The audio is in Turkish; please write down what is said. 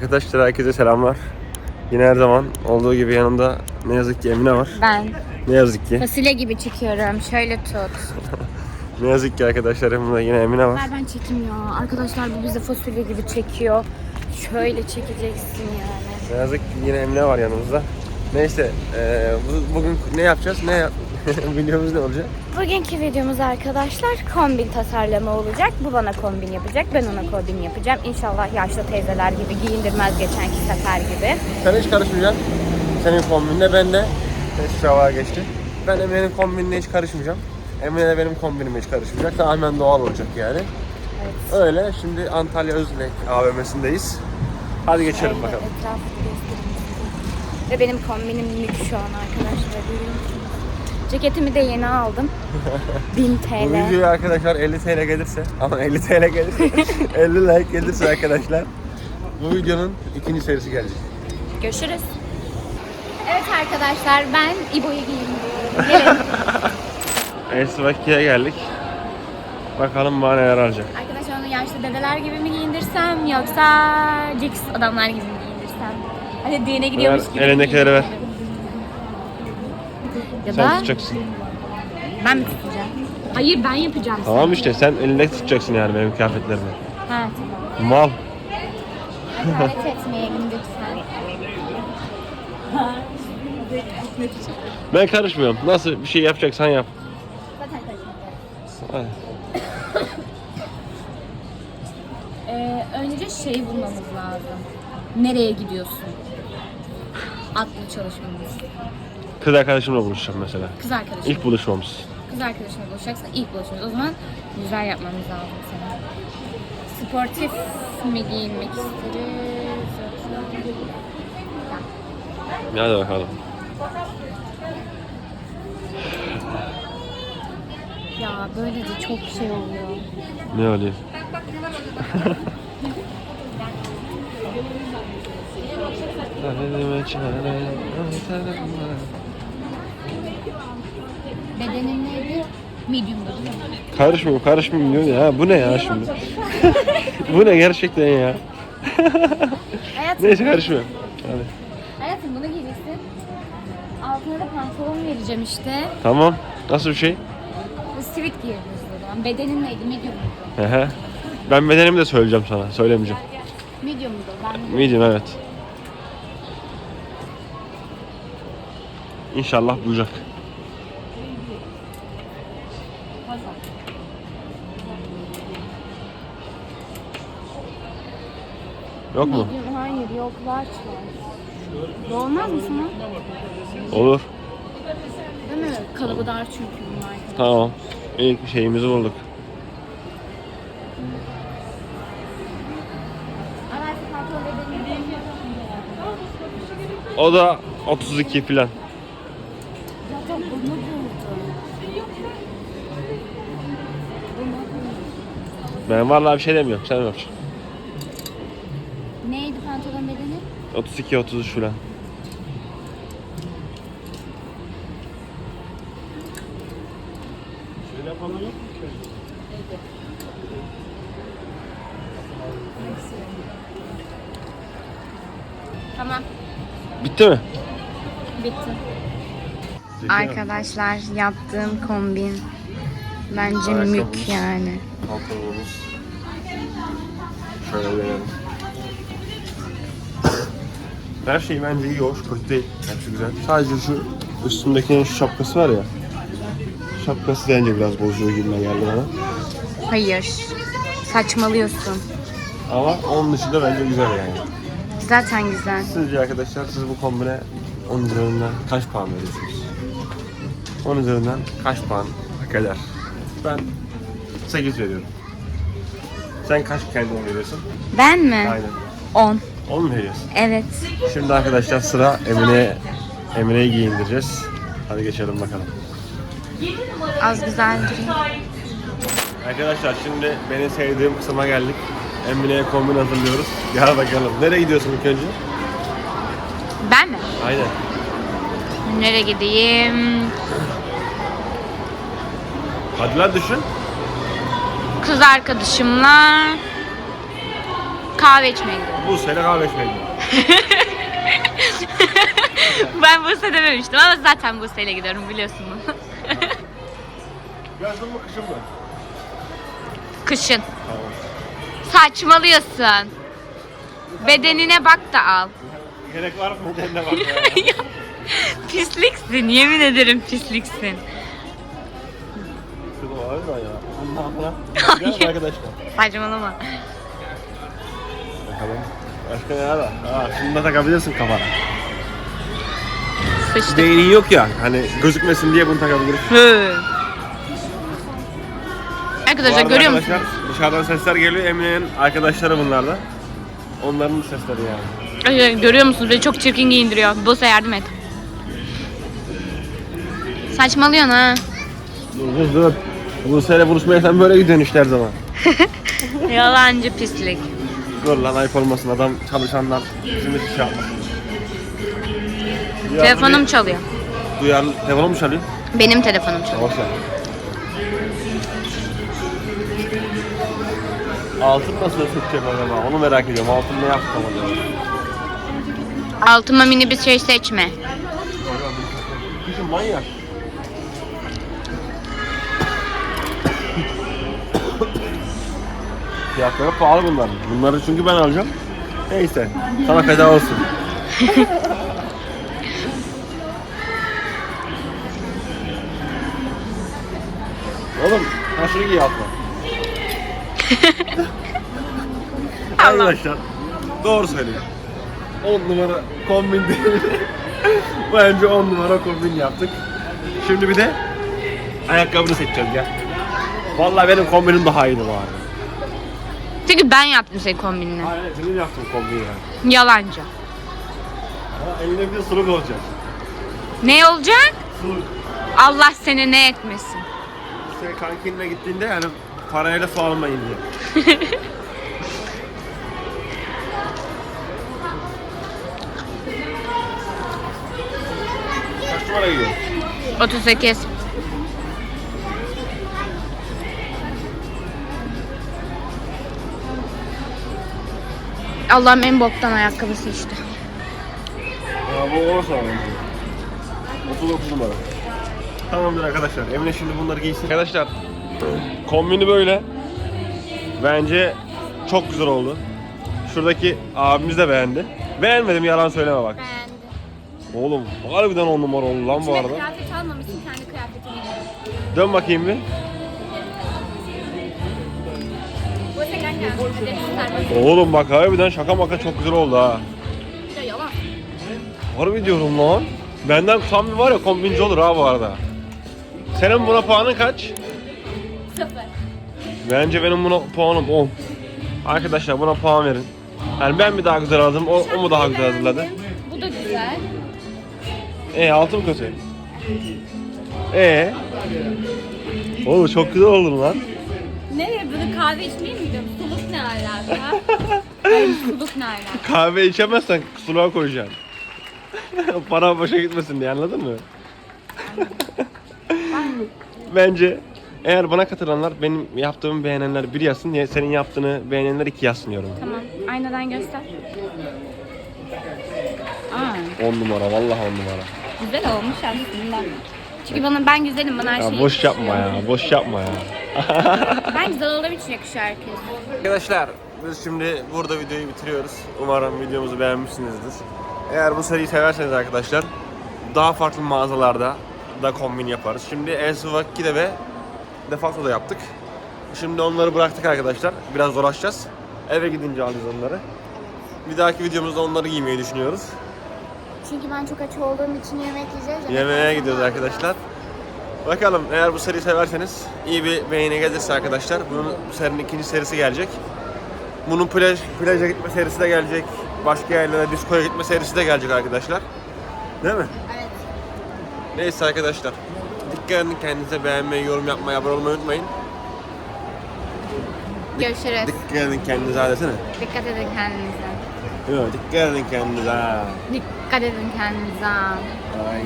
Arkadaşlar herkese selamlar. Yine her zaman olduğu gibi yanımda ne yazık ki Emine var. Ben Ne yazık ki. fasulye gibi çıkıyorum. Şöyle tut. Ne yazık ki arkadaşlar yanımda yine Emine var. Ver ben çekeyim ya. Arkadaşlar bu bize fasulye gibi çekiyor. Şöyle çekeceksin yani. Ne yazık ki yine Emine var yanımızda. Neyse eee, bu- bugün ne yapacağız? Ne yap videomuz ne olacak? Bugünkü videomuz arkadaşlar kombin tasarlama olacak. Bu bana kombin yapacak. Ben ona kombin yapacağım. İnşallah yaşlı teyzeler gibi giyindirmez geçenki sefer gibi. Sen hiç karışmayacaksın. Senin kombinle ben de şava geçti. Ben Emine'nin kombinine hiç karışmayacağım. Emine de benim kombinime hiç karışmayacak. Tamamen doğal olacak yani. Evet. Öyle. Şimdi Antalya Özlek AVM'sindeyiz. Hadi geçelim Şöyle bakalım. etrafı göstereyim size. Ve benim kombinim mük şu an arkadaşlar. Görüyor musunuz? Ceketimi de yeni aldım. 1000 Bu TL. videoya arkadaşlar 50 TL gelirse ama 50 TL gelirse 50 like gelirse arkadaşlar bu videonun ikinci serisi gelecek. Görüşürüz. Evet arkadaşlar ben İbo'yu giyindiriyorum. Gelin. Esvaki'ye geldik. Bakalım bana neler alacak. Arkadaşlar onu yaşlı dedeler gibi mi giyindirsem yoksa Jax adamlar gibi mi giyindirsem? Hani düğüne gidiyormuş gibi. elindekileri ver. Ya Sen da tutacaksın. ben mi tutacağım? Hayır ben yapacağım. Tamam işte sen elinde tutacaksın yani benim kıyafetlerimi. Ha tamam. Mal. Hakaret etmeyelim lütfen. Ben karışmıyorum. Nasıl bir şey yapacaksan yap. Zaten. Ee, önce şey bulmamız lazım. Nereye gidiyorsun? Adlı çalışmamız. Kız arkadaşımla buluşacağım mesela. Kız arkadaşım. İlk buluşmamız. Kız arkadaşımla buluşacaksa ilk buluşmamız. O zaman güzel yapmamız lazım senin. Sportif mi giyinmek isteriz? Hadi bakalım. Ya böylece çok şey oluyor. Ne oluyor? Bedenin neydi? Medium'da değil mi? Karışmıyorum karışmıyorum diyor ya. Bu ne ya şimdi? Bu ne gerçekten ya? Hayatım, Neyse karışmıyorum. Hadi. hayatım bunu giyeceksin. Altına da pantolon vereceğim işte. Tamam. Nasıl bir şey? Sivit giyeriz zaman. Bedenin neydi? Medium muydu? Hı. ben bedenimi de söyleyeceğim sana. Söylemeyeceğim. Medium muydu? Ben Medium evet. İnşallah bulacak. Yok mu? Hayır yok large var. Olmaz mı sana? Olur. Değil mi? Kalıbı dar çünkü bunlar. Tamam. İlk şeyimizi bulduk. O da 32 falan. Ben vallahi bir şey demiyorum. Sen yapacaksın. 32 30 şura. Şöyle falan yok mu? Tamam. Bitti mi? Bitti. Arkadaşlar yaptığım kombin bence Ayakkabımız. mük yani. Şöyle verelim. Her şey bence iyi hoş, kötü değil. Hepsi güzel. Sadece şu üstündekinin şu şapkası var ya. Şapkası bence biraz bozuyor gibi geldi bana. Hayır. Saçmalıyorsun. Ama onun dışında bence güzel yani. Zaten güzel. Sizce arkadaşlar siz bu kombine 10 üzerinden kaç puan veriyorsunuz? 10 üzerinden kaç puan hak eder? Ben 8 veriyorum. Sen kaç kendine veriyorsun? Ben mi? Aynen. 10. 10 mu veriyorsun? Evet. Şimdi arkadaşlar sıra Emine'ye Emine'yi giyindireceğiz. Hadi geçelim bakalım. Az güzel duruyor. Arkadaşlar şimdi benim sevdiğim kısma geldik. Emine'ye kombin hazırlıyoruz. Gel bakalım. Nereye gidiyorsun ilk önce? Ben mi? Aynen. Nereye gideyim? Hadi lan düşün. Kız arkadaşımla kahve içmeye gidiyorum. Bu sene kahve içmeye gidiyorum. ben Buse dememiştim ama zaten Buse'yle gidiyorum biliyorsun bunu. Yazın mı kışın mı? Kışın. Tamam. Saçmalıyorsun. Bedenine bak da al. Gerek var mı? Kendine bak ya. pisliksin yemin ederim pisliksin. Şurada var ya? Sonra. Hayır. Gel arkadaşlar. Saçmalama. Bakalım. Başka ne var? Aa, şunu da takabilirsin kafana. Sıçtık. Değneği yok ya. Hani gözükmesin diye bunu takabilirsin. Hı. Arkadaşlar görüyor musunuz? Dışarıdan sesler geliyor. Emine'nin arkadaşları bunlar da. Onların sesleri yani. Arkadaşlar görüyor musunuz? Beni çok çirkin giyindiriyor. Buse yardım et. Saçmalıyorsun ha. Dur dur dur. Bu sene buluşmaya sen böyle gidiyorsun işte her zaman. Yalancı pislik. Dur lan ayıp olmasın adam çalışanlar bizim hiç şey yapmasın. Duyarlı Telefonum bir- çalıyor. Duyarlı, telefonum mu çalıyor? Benim telefonum çalıyor. Ver. Altın nasıl seçeceğim acaba? Onu merak ediyorum. Altın ne yaptım acaba? Altıma mini bir şey seçme. Kışın manyak. Fiyatları pahalı bunların. Bunları çünkü ben alacağım. Neyse. Sana feda olsun. Oğlum, ha şunu giy altına. Arkadaşlar, doğru söylüyor. 10 numara kombin değil. Bence 10 numara kombin yaptık. Şimdi bir de ayakkabını seçeceğiz ya. Vallahi benim kombinim daha iyiydi bu arada. Çünkü ben yaptım senin kombinini. Aynen senin yaptığın kombin yani. Yalancı. Ama elinde bir de suluk olacak. Ne olacak? Suluk. Allah seni ne etmesin. İşte kankinle gittiğinde yani parayla su almayın diye. Kaç numara gidiyor? 38. Allah'ım en boktan ayakkabısı işte. Ya bu olursa bence. 39 numara. Tamamdır arkadaşlar. Emine şimdi bunları giysin. Arkadaşlar kombini böyle. Bence çok güzel oldu. Şuradaki abimiz de beğendi. Beğenmedim yalan söyleme bak. Beğendim. Oğlum harbiden on numara oldu lan bu arada. kıyafet almamışsın kendi kıyafetini. Dön bakayım bir. Oğlum bak harbiden şaka maka çok güzel oldu ha. yalan. Harbi diyorum lan. Benden tam var ya kombinci olur ha bu arada. Senin buna puanın kaç? Sıfır. Bence benim buna puanım 10. Arkadaşlar buna puan verin. Yani ben mi daha güzel aldım, o, o mu daha güzel hazırladı? Bu da güzel. E altım kötü. E Oğlum çok güzel oldun lan. Nereye böyle kahve içmeye mi gidiyorum? Ne alaka? Hayır suluk ne alaka? Kahve içemezsen suluğa koyacaksın. Para boşa gitmesin diye anladın mı? Bence eğer bana katılanlar benim yaptığımı beğenenler bir yazsın, ya senin yaptığını beğenenler iki yazsın yorum. Tamam. Aynadan göster. Aa, 10 numara, vallahi 10 numara. güzel olmuş aslında. Çünkü bana ben güzelim bana her Ya şey boş yapma ya, boş yapma ya. Ben güzel olduğum için yakışıyor herkes. Arkadaşlar biz şimdi burada videoyu bitiriyoruz. Umarım videomuzu beğenmişsinizdir. Eğer bu seriyi severseniz arkadaşlar daha farklı mağazalarda da kombin yaparız. Şimdi Elsivakki'de ve Defacto'da yaptık. Şimdi onları bıraktık arkadaşlar. Biraz dolaşacağız. Eve gidince alacağız onları. Bir dahaki videomuzda onları giymeyi düşünüyoruz. Çünkü ben çok aç olduğum için yemek yiyeceğiz. Yemeğe gidiyoruz arkadaşlar. Bakalım eğer bu seriyi severseniz iyi bir beğeni gelirse arkadaşlar bunun bu serinin ikinci serisi gelecek. Bunun plaj, plaja gitme serisi de gelecek. Başka yerlere diskoya gitme serisi de gelecek arkadaşlar. Değil mi? Evet. Neyse arkadaşlar. Dikkat edin kendinize beğenmeyi, yorum yapmayı, abone olmayı unutmayın. Görüşürüz. Dikkat edin kendinize desene. Dikkat edin kendinize. Yok, dikkat edin kendinize. Dikkat edin kendinize. Ay.